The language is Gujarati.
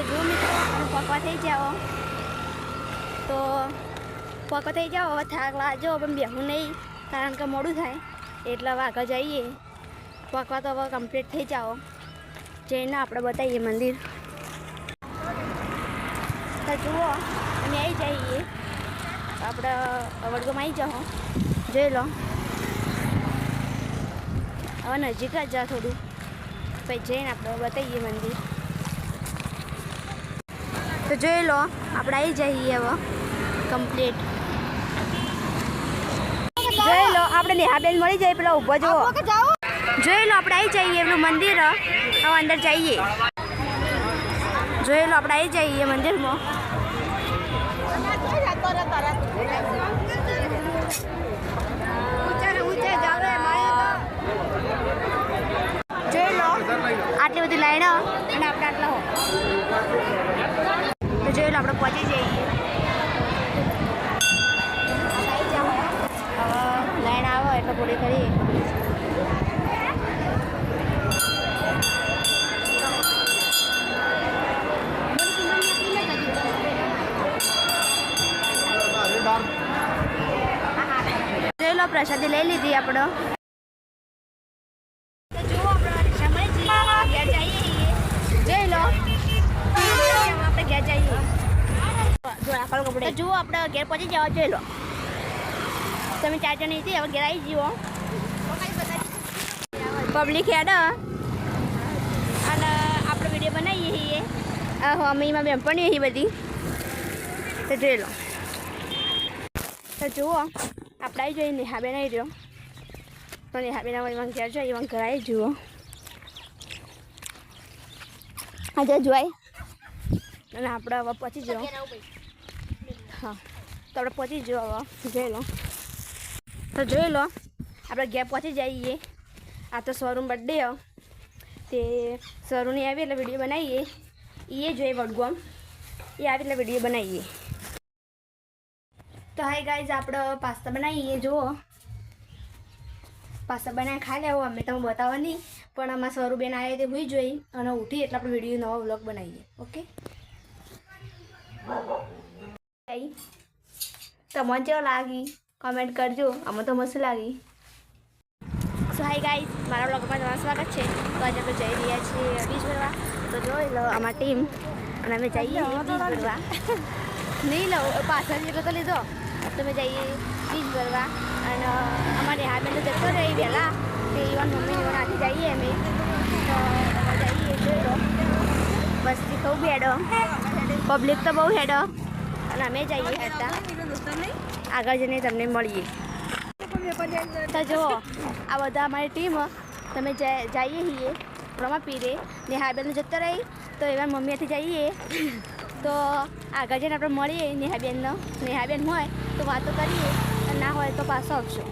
તો જુઓ મિત્રો પકવા થઈ જાઓ. તો પકવા થઈ જાઓ, હવે થાક લાગજો, પણ બેહું નહીં, કારણ કે મોડું થાય. એટલા આગળ જઈએ. પકવા તો હવે કમ્પ્લીટ થઈ જાઓ. જઈને આપણે બતાવીએ મંદિર. તો જુઓ, અમે આવી જઈએ. આપણે વડગામ આવી જાઓ. જોઈ લો. હવે નજીક જ જા થોડું. પછી જઈને આપણે બતાવીએ મંદિર. તો જોઈ લો આપણે આવી જઈએ હવે. કમ્પ્લીટ જોઈ લો આપણે નેહાબેન મળી જાય પેલા ઊભો જુઓ. જોઈ લો આપણે આવી જઈએ એમનું મંદિર. હવે અંદર જઈએ. જોઈ લો આપણે આવી જઈએ મંદિરમાં. આટલી બધી લાઈન અને આપણે આટલા હો. તો જોઈ આપણે પહોંચી જઈએ. હવે લાઈન આવે એટલે પૂરી કરીએ. પ્રસાદી લઈ લીધી આપણો તો જુઓ આપણે રિક્ષા મળી જઈએ ઘેર જઈએ જોઈ લો આપણે ઘેર જઈએ જો રાખવાનું કપડે જુઓ, આપણે ઘેર પહોંચી જવા જોઈ લો. તમે ચાર જણ હતી હવે ઘેર આવી જુઓ. પબ્લિક હેડ અને આપણે વીડિયો બનાવીએ છીએ. આહો, અમે એમાં બેનપણી એ બધી. તો જોઈ લો. તો જુઓ, આપણે આવી જોઈએ નેહા બેન આવી રહ્યો. તો નેહાબેન બેન એમાં ઘેર જોઈએ એમાં ઘર આવી જુઓ. આજે જોવાય અને આપણે હવે પહોંચી જાઓ હા. તો આપણે પહોંચી જાઓ હવે જોઈ લો. તો જોઈ લો, આપણે ઘેર પહોંચી જઈએ. આ તો શોરૂમ બર્થડે તે શોરૂમની આવી એટલે વીડિયો બનાવીએ. એ જોઈએ વડગોમ. એ આવી એટલે વીડિયો બનાવીએ. તો હાય ગાઈઝ આપણે પાસ્તા બનાવીએ. જુઓ. પાસ્તા બનાવી ખાઈ લેવો અમે તમે બતાવવાની પણ આમાં સ્વરૂપબેન આવે તે હોઈ જોઈ. અને ઉઠી એટલે આપણે વીડિયો નવો વ્લોગ બનાવીએ. ઓકે તમને કેવો લાગી. કમેન્ટ કરજો. આમાં તો મસ્ત લાગી. સો હાય ગાઈઝ મારા બ્લોગમાં તમારું સ્વાગત છે. તો આજે આપણે જઈ રહ્યા છીએ બીજ ભરવા તો જોઈ લો અમારી ટીમ અને અમે જઈએ બીજ ભરવા નહીં લો પાછળ જેટલો તો લીધો. તમે જઈએ બીજ ભરવા અને અમારે હા બેન તો જતો રહી વહેલા તે ઈવન મમ્મી આજે જઈએ અમે. તો અમે જઈએ જોઈ લો. બસથી બહુ હેડો પબ્લિક તો બહુ હેડો અને અમે જઈએ હતા. આગળ જઈને તમને મળીએ. તો જુઓ આ બધા અમારી ટીમ તમે જઈએ છીએ રમા પીરે. ને હા બેન જતો રહી તો એવા મમ્મીથી જઈએ. તો આગળ જઈને આપણે મળીએ નેહાબેનનો. નેહાબેન હોય તો વાતો કરીએ ના હોય તો પાછો આવશો.